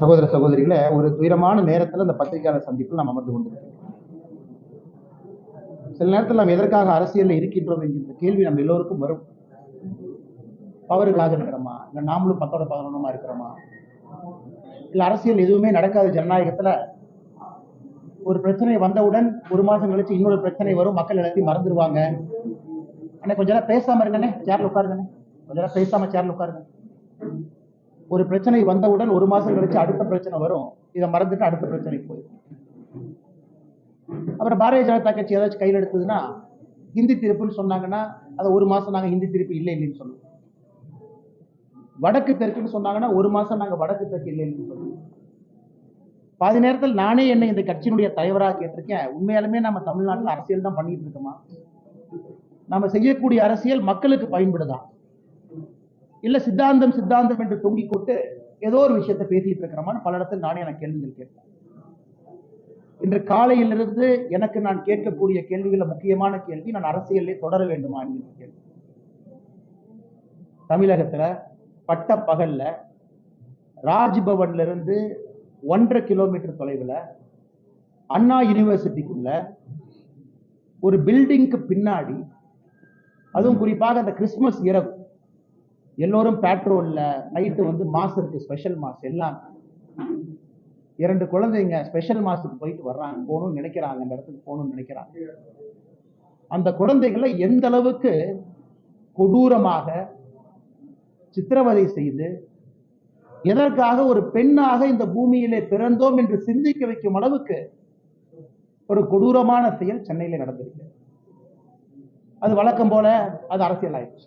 சகோதர சகோதரிகளை ஒரு துயரமான நேரத்தில் அந்த பத்திரிகையாளர் சந்திப்பில் நாம் அமர்ந்து கொண்டிருக்கிறோம். சில நேரத்தில் நாம் எதற்காக அரசியலில் இருக்கின்றோம் என்கின்ற கேள்வி நம்ம எல்லோருக்கும் வரும். பவர்களாக இருக்கிறோமா இல்லை நாமளும் பத்தோட பதினொன்றுமா இருக்கிறோமா? இல்லை அரசியல் எதுவுமே நடக்காத ஜனநாயகத்தில் ஒரு பிரச்சனை வந்தவுடன் ஒரு மாதம் கழிச்சு இன்னொரு பிரச்சனை வரும் மக்கள் எல்லாத்தையும் மறந்துடுவாங்க அண்ணே கொஞ்ச நேரம் பேசாமல் இருங்கண்ணே சேர்ல உட்காருங்கண்ணே. கொஞ்ச நேரம் பேசாமல் சேர்ல உட்காருங்க. ஒரு பிரச்சனை வந்தவுடன் ஒரு மாசம் கழிச்சு அடுத்த பிரச்சனை வரும். இதை மறந்துட்டு அடுத்த பிரச்சனைக்கு போயிடும் அப்புறம் பாரதிய ஜனதா கட்சி ஏதாச்சும் கையில் எடுத்ததுன்னா ஹிந்தி திருப்புன்னு சொன்னாங்கன்னா அதை ஒரு மாசம் நாங்கள் ஹிந்தி திருப்பு இல்லை இல்லைன்னு சொல்லுவோம். வடக்கு தெற்குன்னு சொன்னாங்கன்னா ஒரு மாசம் நாங்கள் வடக்கு தெற்கு இல்லை இல்லைன்னு சொல்லுவோம். பாதி நேரத்தில் நானே என்னை இந்த கட்சியினுடைய தலைவராக கேட்டிருக்கேன். உண்மையாலுமே நம்ம தமிழ்நாட்டில் அரசியல் தான் பண்ணிட்டு இருக்கோமா? நம்ம செய்யக்கூடிய அரசியல் மக்களுக்கு பயன்படுதான் இல்ல சித்தாந்தம் சித்தாந்தம் என்று தொங்கிக் கொண்டு ஏதோ ஒரு விஷயத்தை பேசிட்டு இருக்கிறோமான்னு பல இடத்துல நானே நான் கேள்விகள் கேட்பேன். இன்று காலையிலிருந்து எனக்கு நான் கேட்கக்கூடிய கேள்விகளில் முக்கியமான கேள்வி நான் அரசியலே தொடர வேண்டுமா என்கிற கேள்வி. தமிழகத்துல பட்ட பகல்ல ராஜ்பவன்ல இருந்து ஒன்றரை கிலோமீட்டர் தொலைவில் அண்ணா யூனிவர்சிட்டிக்குள்ள ஒரு பில்டிங்க்கு பின்னாடி அதுவும் குறிப்பாக அந்த கிறிஸ்மஸ் இரவு எல்லோரும் பேட்ரோலில் நைட்டு வந்து மாஸ் இருக்கு ஸ்பெஷல் மாஸ் எல்லாம். இரண்டு குழந்தைங்க ஸ்பெஷல் மாஸுக்கு போயிட்டு வர்றாங்க போகணும்னு நினைக்கிறாங்க அந்த இடத்துக்கு போகணும்னு நினைக்கிறாங்க. அந்த குழந்தைகளை எந்த அளவுக்கு கொடூரமாக சித்திரவதை செய்து எதற்காக ஒரு பெண்ணாக இந்த பூமியிலே பிறந்தோம் என்று சிந்திக்க வைக்கும் அளவுக்கு ஒரு கொடூரமான செயல் சென்னையில் நடந்திருக்கு. அது வழக்கம் போல அது அரசியல் ஆயிடுச்சு.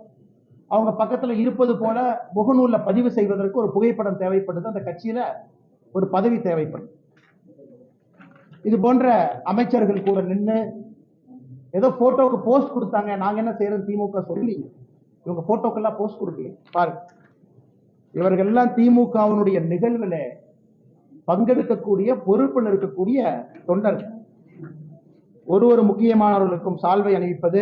அவங்க பக்கத்துல இருப்பது போல முகநூல்ல பதிவு செய்வதற்கு ஒரு புகைப்படம் தேவைப்படுது. அந்த கட்சியில ஒரு பதவி தேவைப்படுது இது போன்ற அமைச்சர்கள் கூட நின்று ஏதோ ஃபோட்டோவுக்கு போஸ்ட் கொடுத்தாங்க. நாங்க என்ன செய்யறது திமுக சொல்லி இவங்க போட்டோக்கெல்லாம் போஸ்ட் கொடுக்கல பாருங்க. இவர்கள் எல்லாம் திமுகவினுடைய நிகழ்வுல பங்கெடுக்கக்கூடிய பொறுப்பில் இருக்கக்கூடிய தொண்டர்கள். ஒரு ஒரு முக்கியமானவர்களுக்கும் சால்வை அணிவிப்பது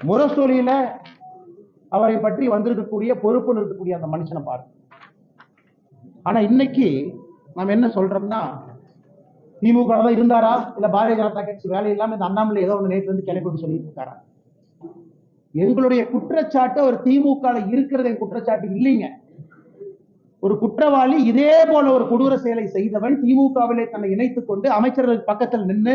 முரசொலியில அவரை பற்றி வந்திருக்கக்கூடிய பொறுப்புல இருக்கக்கூடிய அந்த மனுஷனை பாருங்க ஆனா இன்னைக்கு நாம் என்ன சொல்றோம்னா திமுக தான் இருந்தாரா? இல்ல பாரதிய ஜனதா கட்சி வேலை இல்லாம இந்த அண்ணாமலை ஏதோ ஒன்று நேற்று வந்து கிளப்பி சொல்லிட்டு இருக்காரா? எங்களுடைய குற்றச்சாட்டு அவர் திமுக இருக்கிறது குற்றச்சாட்டு இல்லைங்க. ஒரு குற்றவாளி இதே போல ஒரு கொடூர செயலை செய்தவன் திமுகவிலே தன்னை இணைத்துக் கொண்டு அமைச்சர்கள் பக்கத்தில் நின்று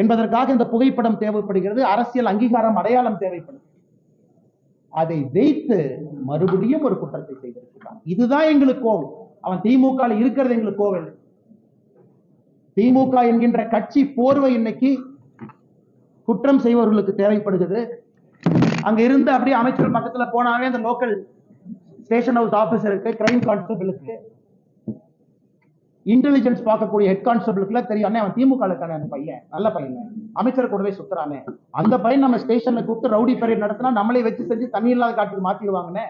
என்பதற்காக இந்த புகைப்படம் தேவைப்படுகிறது. அரசியல் அங்கீகாரம் அடையாளம் தேவைப்படுது அதை வைத்து மறுபடியும் ஒரு குற்றத்தை செய்திருக்கிறான். இதுதான் எங்களுக்கு கோவம். அவன் திமுக இருக்கிறது எங்களுக்கு கோவில் திமுக என்கின்ற கட்சி போர்வை இன்னைக்கு குற்றம் செய்பவர்களுக்கு தேவைப்படுகிறது. அங்க இருந்து அப்படியே அமைச்சர் பக்கத்துல போனாவே அந்த லோக்கல் ஸ்டேஷன் ஹவுஸ் ஆபீசருக்கு கிரைம் கான்ஸ்டபிளுக்கு இன்டெலிஜென்ஸ் பார்க்கக்கூடிய ஹெட் கான்ஸ்டபிளுக்குல தெரியும் அண்ணே அவன் திமுக அந்த பையன் நல்ல பையன். அமைச்சர் கூடவே சுத்துறானே. அந்த பையன் நம்ம ஸ்டேஷன்ல கூப்பிட்டு ரவுடி பரேட் நடத்தினா நம்மளே வச்சு செஞ்சு தண்ணி இல்லாத காட்டுக்கு மாத்திடுவாங்கண்ணே.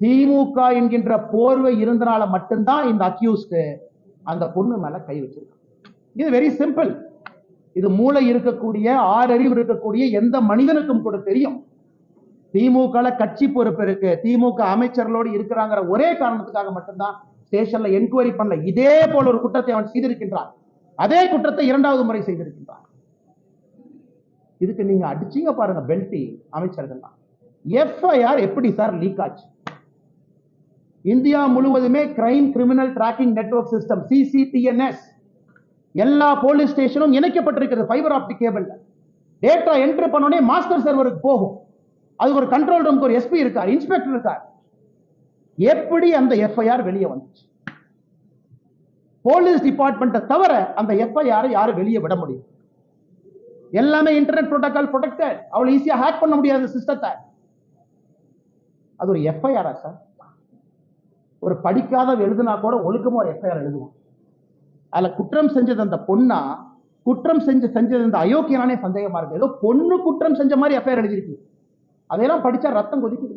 திமுக என்கின்ற போர்வை இருந்தனால மட்டும்தான் இந்த அக்யூஸ்டு அந்த பொண்ணு மேல கை வச்சிருக்கான். இது வெரி சிம்பிள் இது மூளை இருக்கக்கூடிய ஆறறிவு இருக்கக்கூடிய எந்த மனிதனுக்கும் கூட தெரியும். திமுக கட்சி பொறுப்பு இருக்கு. திமுக அமைச்சர்களோடு இருக்கிறாங்கிற ஒரே காரணத்துக்காக மட்டும்தான் ஸ்டேஷன்ல என்கொயரி பண்ணல இதே போல ஒரு குற்றத்தை அவன் செய்திருக்கின்றான். அதே குற்றத்தை இரண்டாவது முறை செய்திருக்கின்றான். இதுக்கு நீங்க அடிச்சீங்க பாருங்க பெல்டி அமைச்சர்கள்லாம் எஃப்ஐஆர் எப்படி சார் லீக் ஆச்சு? இந்தியா முழுவதுமே crime criminal tracking network system CCTNS எல்லா போலீஸ் ஸ்டேஷனும் இணைக்கப்பட்டிருக்கிறது fibre optic cable data entry பண்ணோடனே மாஸ்டர் சர்வருக்கு போகும். அதுக்கு ஒரு கண்ட்ரோல் ரூம்க்கு ஒரு எஸ்பி இருக்கார் இன்ஸ்பெக்டர் இருக்கார். எப்படி அந்த எஃப்ஐஆர் வெளியே வந்துச்சு? போலீஸ் டிபார்ட்மெண்ட்டை தவிர அந்த எஃப்ஐஆரை யாரும் வெளியே விட முடியும்? எல்லாமே இன்டர்நெட் ப்ரோட்டோகால் ப்ரொடெக்டட் அவ்வளோ ஈஸியாக ஹேக் பண்ண முடியாத சிஸ்டத்தை அது ஒரு எஃப்ஐஆரா சார் ஒரு படிக்காத எழுதுனா கூட ஒழுக்கமாக ஒரு எஃப்ஐஆர் எழுதுவோம் அதுல குற்றம் செஞ்சது அந்த பொண்ணா குற்றம் செஞ்சு செஞ்சது அந்த அயோக்கியனானே சந்தேகமா இருக்கு. ஏதோ பொண்ணு குற்றம் செஞ்ச மாதிரி எஃப்ஐஆர் எழுதியிருக்கு. அதையெல்லாம் படிச்சா ரத்தம் கொதிக்குது.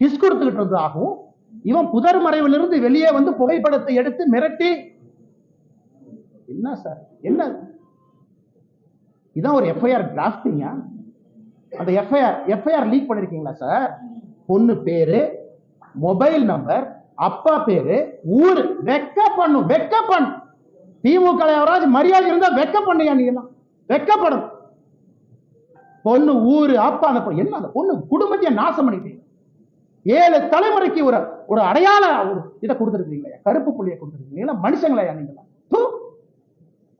டிஸ்க் கொடுத்துக்கிட்டு இருந்ததாகவும் இவன் புதர் மறைவிலிருந்து வெளியே வந்து புகைப்படத்தை எடுத்து மிரட்டி. என்ன சார்? என்ன? இதான் ஒரு எஃப்ஐஆர் டிராஃப்டிங்கா அந்த எஃப்ஐஆர் எஃப்ஐஆர் லீக் பண்ணிருக்கீங்களா சார்? பொண்ணு பேரு மொபைல் நம்பர் அப்பா பேரு ஊரு. வெக்க பண்ணும் வெக்க பண்ணும் திமுக யாராவது மரியாதை இருந்தா வெக்க பண்ணியா நீ எல்லாம் வெக்கப்படும். பொண்ணு ஊரு அப்பா அந்த பொண்ணு என்ன அந்த பொண்ணு குடும்பத்தையே நாசம் பண்ணிட்டீங்க. ஏழு தலைமுறைக்கு ஒரு ஒரு அடையாள ஒரு இதை கொடுத்துருக்கீங்களா கருப்பு புள்ளியை கொடுத்துருக்கீங்களா மனுஷங்களையா நீங்களா?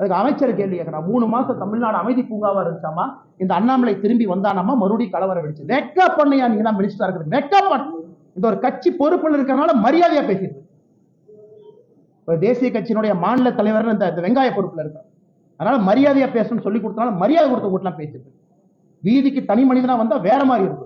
அதுக்கு அமைச்சர் கேள்வி கேட்கிறான் மூணு மாசம் தமிழ்நாடு அமைதி பூங்காவா இருந்துச்சாமா? இந்த அண்ணாமலை திரும்பி வந்தானாமா? மறுபடியும் கலவரம் வெடிச்சு மேக்கப் பண்ணியா நீங்க தான் மினிஸ்டரா இருக்கிறது மேக்கப் பண்ணு இந்த ஒரு கட்சி பொறுப்புல இருக்கிறனால மரியாதையா பேசிடுது. ஒரு தேசிய கட்சியினுடைய மாநில தலைவர் இந்த வெங்காய பொறுப்புல இருக்கார். அதனால மரியாதையா பேசணும்னு சொல்லி கொடுத்தனால மரியாதை கொடுத்த கூட்டலாம் பேசிடுது. வீதிக்கு தனி மனிதனா வந்தா வேற மாதிரி இருக்கும்.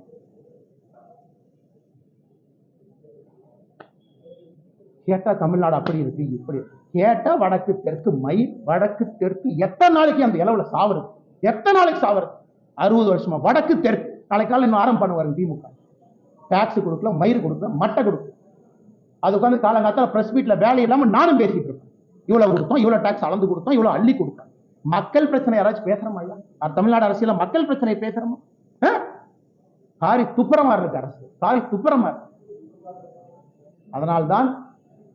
கேட்டா தமிழ்நாடு அப்படி இருக்கு இப்படி கேட்டால் வடக்கு தெற்கு மயில் வடக்கு தெற்கு எத்தனை நாளைக்கு அந்த இளவில் சாவுறது? எத்தனை நாளைக்கு சாவுறது? அறுபது வருஷமா. வடக்கு தெற்கு. நாளைக்கு காலையில இன்னும் ஆரம்பம் பண்ணுவாரு திமுக. டாக்ஸ் கொடுக்கல மயிர் கொடுக்கல மட்டை கொடுக்கல. அது உட்காந்து காலங்காலத்தில் ப்ரெஸ் மீட்ல வேலை இல்லாம நானும் பேசிட்டு இருப்பேன். இவ்வளவு கொடுத்தோம் இவ்வளவு டாக்ஸ் அளந்து கொடுத்தோம் இவ்வளோ அள்ளி கொடுத்தோம். மக்கள் பிரச்சனை யாராச்சும் பேசுகிறோமா இல்லையா? தமிழ்நாடு அரசியல மக்கள் பிரச்சனை பேசுகிறோமா சாரி காரி துப்புரமா இருக்கு அரசு. காரி துப்புரமா இருக்கு அதனால்தான்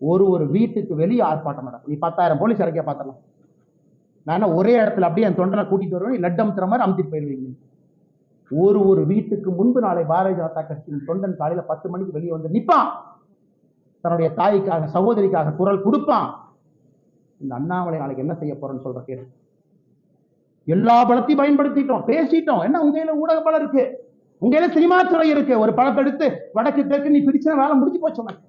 ஒரு ஒரு வீட்டுக்கு வெளியே ஆர்ப்பாட்டம் நடக்கும். நீ பத்தாயிரம் போலீஸ் இறக்கிய பார்த்துடலாம் நான் ஒரே இடத்துல அப்படியே என் தொண்டனை கூட்டிட்டு வருவேன்? லட்டு அமுத்துற மாதிரி அமுத்திட்டு போயிருவீங்க ஒரு ஒரு வீட்டுக்கு முன்பு நாளை பாரதிய ஜனதா கட்சியின் தொண்டன் காலையில் பத்து மணிக்கு வெளியே வந்து நிற்பான் தன்னுடைய தாய்க்காக சகோதரிக்காக குரல் கொடுப்பான். இந்த அண்ணாமலை நாளைக்கு என்ன செய்ய போறேன்னு சொல்ற கேள்வி எல்லா பலத்தையும் பயன்படுத்திட்டோம். பேசிட்டோம். என்ன உங்க ஊடக பலம் இருக்கு? உங்க சினிமா துறை இருக்கு. ஒரு படத்தை எடுத்து வடக்கு தெற்கு நீ பிரிச்சா வேலை முடிஞ்சு போச்சு உனக்கு.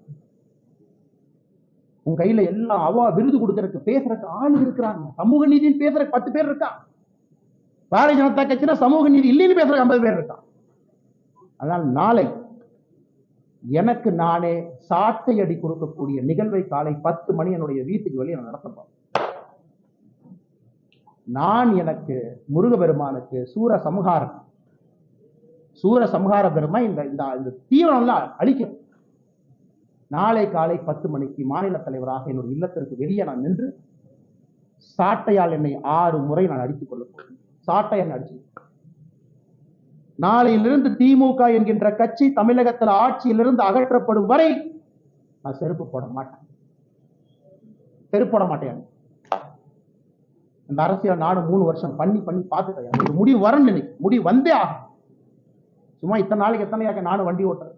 உன் கையில எல்லாம் அவா விருது கொடுக்கறதுக்கு பேசுறதுக்கு ஆள் இருக்கிறாங்க. சமூக நீதினு பேசுறதுக்கு பத்து பேர் இருக்கா? பாரதிய ஜனதா கட்சினா சமூக நீதி இல்லைன்னு பேசுற ஐம்பது பேர் இருக்கான் அதனால் நாளை எனக்கு நானே சாட்டை அடி கொடுக்கக்கூடிய நிகழ்வை காலை பத்து மணி என்னுடைய வீட்டுக்கு வெளியே நான் நடத்தப்போம் நான் எனக்கு முருகபெருமானுக்கு சூர சமகாரம் சூர சமகார பெருமை இந்த இந்த இந்த தீவிரம்லாம் அழிக்கும். நாளை காலை பத்து மணிக்கு மாநில தலைவராக என்னுடைய இல்லத்திற்கு வெளியே நான் நின்று சாட்டையால் என்னை ஆறு முறை நான் அடித்துக் கொள்ளப் போகிறேன். சாட்டை அடிச்சு நாளையிலிருந்து திமுக என்கின்ற கட்சி தமிழகத்தில் ஆட்சியிலிருந்து அகற்றப்படும் வரை நான் செருப்பு போட மாட்டேன். செருப்பு போட மாட்டேன். இந்த அரசியல் நானும் மூணு வருஷம் பண்ணி பண்ணி பார்த்துட்டேன். முடிவு வரணும் இன்னைக்கு முடிவு வந்தே ஆகும் சும்மா இத்தனை நாளைக்கு எத்தனையாக நானும் வண்டி ஓட்டுறேன்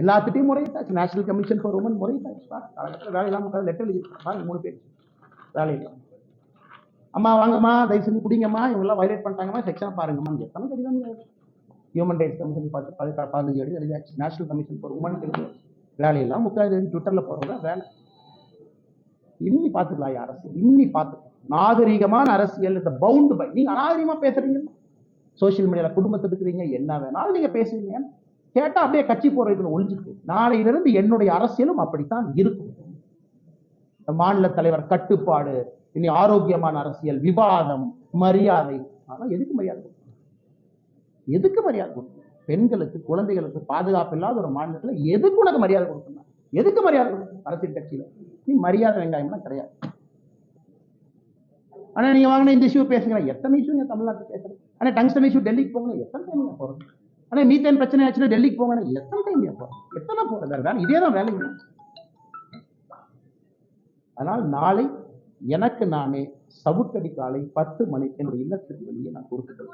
எல்லாத்துட்டையும் முறையிட்டாச்சு. நேஷனல் கமிஷன் ஃபார் உமன் முறையிட்டாச்சு. பாரு, காலகட்டத்தில் வேலை இல்லாமல் லெட்டர் எழுதி பாருங்க மூணு பேர். வேலை இல்லாமல் அம்மா வாங்கம்மா தயவு செஞ்சு குடிங்கம்மா. இவங்கெல்லாம் வயலேட் பண்ணிட்டாங்கம்மா. செக்ஷன் பாருங்கம்மா. எத்தனை கடிதம் ஹியூமன் ரைட்ஸ் கமிஷன் பார்த்து பதினாறு பதினஞ்சு எழுதி எழுதியாச்சு. நேஷனல் கமிஷன் ஃபார் உமன் எழுதி வேலையெல்லாம் முக்காது ட்விட்டரில் போகிறதா வேலை. இன்னி பார்த்துக்கலாம் யார் அரசு. இன்னி பார்த்துக்கலாம். நாகரிகமான அரசியல். இந்த பவுண்டு பை நீங்கள் அநாகரிகமா பேசுறீங்க. சோஷியல் மீடியாவில் குடும்பத்தை இருக்கிறீங்க என்ன வேணாலும் நீங்கள் பேசுறீங்க கேட்டா அப்படியே கட்சி போறதுக்கு ஒழிஞ்சுக்கு நாளையிலிருந்து என்னுடைய அரசியலும் அப்படித்தான் இருக்கும். இந்த மாநில தலைவர் கட்டுப்பாடு இனி ஆரோக்கியமான அரசியல் விவாதம் மரியாதை. அதெல்லாம் எதுக்கு மரியாதை எதுக்கு மரியாதை கொடுக்கணும்? பெண்களுக்கு குழந்தைகளுக்கு பாதுகாப்பு இல்லாத ஒரு மாநிலத்துல எதுக்கு உனக்கு மரியாதை கொடுக்கணும்? எதுக்கு மரியாதை கொடுக்கணும்? அரசியல் கட்சியில. நீ மரியாதை வெங்காயம்லாம் கிடையாது. ஆனா நீங்க வாங்கின இந்த இஷ்யூ பேசுங்க. எத்தனை இஷ்யூ தமிழ்நாட்டில் பேசுறேன் ஆனா டங்ஸ்டன் இஷ்யூ டெல்லிக்கு போகணும். எத்தனை டைம் நீங்க ஆனால் மீத்தேன் பிரச்சனை ஆச்சுன்னா டெல்லிக்கு போங்க எத்தனை டைம் கேட்போம் எத்தனை போகிறது வேணும் இதே தான் வேலை அதனால் நாளை எனக்கு நானே சவுக்கடி காலை பத்து மணிக்கு என்னுடைய இல்லத்துக்கு வெளியே நான் கொடுத்துட்டு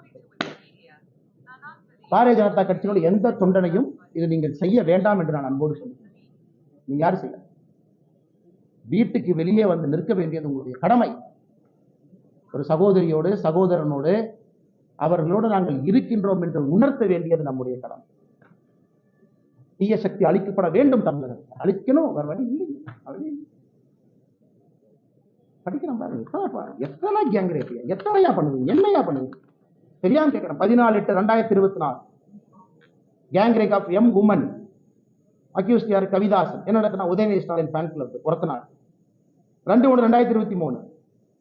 பாரதிய ஜனதா கட்சியோட எந்த தொண்டனையும் இது நீங்கள் செய்ய வேண்டாம் என்று நான் அன்போடு சொல்லுகிறேன் நீங்க யாரும் செய்யல வீட்டுக்கு வெளியே வந்து நிற்க வேண்டியது உங்களுடைய கடமை. ஒரு சகோதரியோடு சகோதரனோடு அவர்களோடு நாங்கள் இருக்கின்றோம் என்று உணர்த்த வேண்டியது நம்முடைய கடமை. தீய சக்தி அழிக்கப்பட வேண்டும் தமிழகத்தில் அழிக்கணும் வேற வழி இல்லை. வழி படிக்கிறோம் பாருங்க. எத்தனை எத்தனை கேங் ரேப் எத்தனையா பண்ணுவீங்க? என்னையா பண்ணுவீங்க? தெரியாம கேட்கிறேன். பதினாலு எட்டு ரெண்டாயிரத்தி இருபத்தி நாலு gang rape of M women அக்யூஸ்டியார் Kavidasan. என்ன நடத்தினா உதயநிதி ஸ்டாலின் ஃபேன் கிளப் ஒருத்த நாள் ரெண்டு ஒன்று ரெண்டாயிரத்தி இருபத்தி மூணு.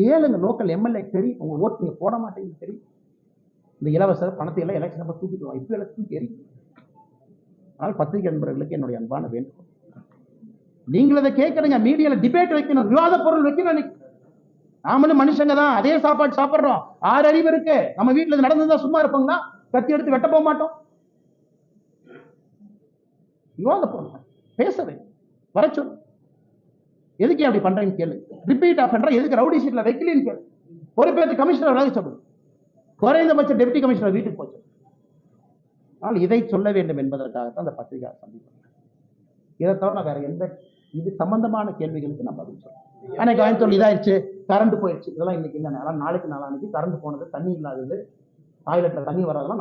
கேளுங்க லோக்கல் எம்எல்ஏ தெரியும் உங்க ஓட்டு நீங்க போட மாட்டேங்குது தெரியும் இந்த இலவச பணத்தை எல்லாம் எலெக்ஷன் தூக்கிட்டு தூக்கிடுவோம் இப்போ எலெக்ஷன் தெரியும் அதனால் பத்திரிகை நண்பர்களுக்கு என்னுடைய அன்பான வேண்டுகோள். நீங்கள் அதை கேட்கணுங்க. மீடியாவில் டிபேட் வைக்கணும். விவாத பொருள் வைக்கணும் அன்னைக்கு நாமளும் மனுஷங்க தான். அதே சாப்பாடு சாப்பிட்றோம். ஆறு அறிவு இருக்கு. நம்ம வீட்டில் இது நடந்ததா சும்மா இருப்போங்களா கத்தி எடுத்து வெட்ட போக மாட்டோம். விவாத பொருள். பேசவே வர சொல்லு. எதுக்கு அப்படி பண்றேன்னு கேளு. ரிப்பீட் ஆஃப் பண்ற எதுக்கு ரவுடி ஷீட்ல வைக்கலன்னு கேளு. பொறுப்பேற்று கமிஷனர் விலக சொல்லு குறைந்தபட்ச டெப்டி கமிஷனர் வீட்டுக்கு போச்சு. ஆனால் இதை சொல்ல வேண்டும் என்பதற்காகத்தான் அந்த பத்திரிகை சந்திப்பு இதை தவிர வேற எந்த இது சம்பந்தமான கேள்விகளுக்கு நம்ம பதில் சொல்றோம் அன்னைக்கு கோயம்புத்தூர் இதாயிடுச்சு கரண்ட் போயிடுச்சு இதெல்லாம் இன்னைக்கு இந்த ஆனால் நாளைக்கு நாளானைக்கு கரண்ட் போனது தண்ணி இல்லாதது டாய்லெட்டில் தண்ணி வராதெல்லாம்